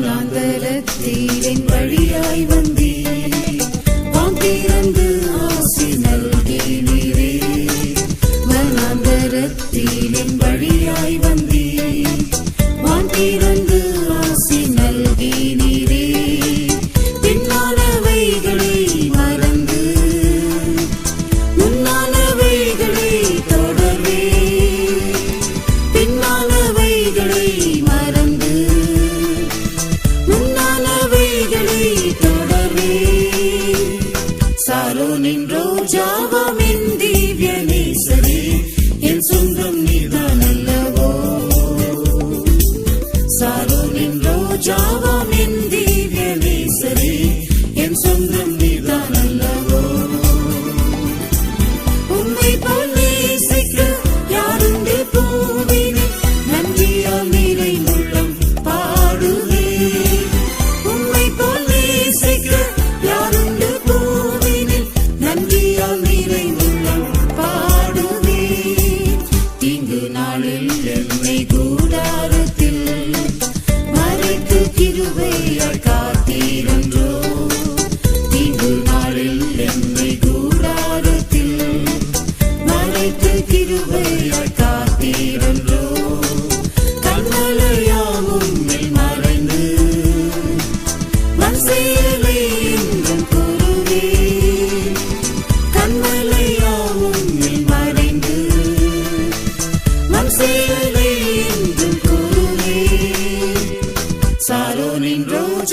வனாந்தரத்தீரின் வழியாய் வந்தீர் வான் திறந்து ஆசி நல்கினீரே வனாந்தரத்தீரின் ரோஜாவாம் என் திவ்ய நேசரே என் சொந்தம் நீதான் அல்லவோ சாரோனின் ரோஜாவாம் என் திவ்ய நேசரே என் சொந்தம் நீதான் அல்லவோ போல் ఎన్నికూ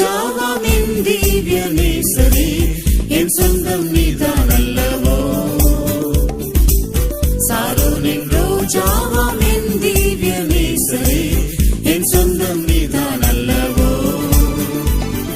ரோஜாவாம் என் திவ்ய நேசரே என் சொந்தம் நீதான் அல்லவோ சாரோனின் ரோஜாவாம் என்